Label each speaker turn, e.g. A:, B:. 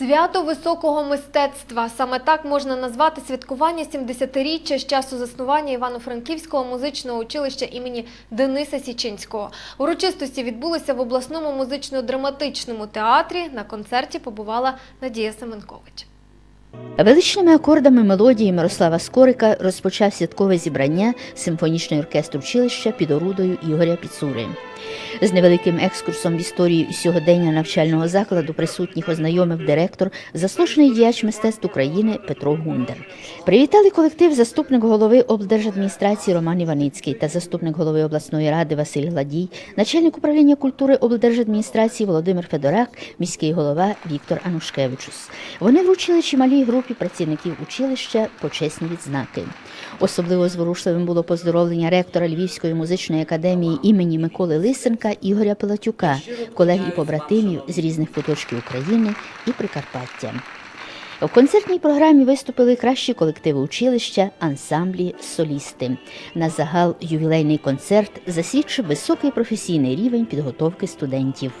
A: Свято високого мистецтва саме так можна назвати святкування 70-річчя з часу заснування Івано-Франківського музичного училища імені Дениса Січинського. Урочистості відбулися в обласному музично-драматичному театрі. На концерті побувала Надія Семенкович.
B: Величними акордами мелодії Мирослава Скорика розпочав святкове зібрання симфонічний оркестр училища під орудою Ігоря Піцури. З невеликим екскурсом в історію сьогодення навчального закладу присутніх ознайомив директор, заслужений діяч мистецтв України Петро Гундер. Привітали колектив заступник голови облдержадміністрації Роман Іваницький та заступник голови обласної ради Василь Гладій, начальник управління культури облдержадміністрації Володимир Федорак, міський голова Віктор Анушкевичус. Вони вручили чималій групі працівників училища почесні відзнаки. Особливо зворушливим було поздоровлення ректора Львівської музичної академії імені Миколи Лисенка Ігоря Пилатюка, колег і побратимів з різних куточків України і Прикарпаття. В концертній програмі виступили кращі колективи училища, ансамблі, солісти. На загал ювілейний концерт засвідчив високий професійний рівень підготовки студентів.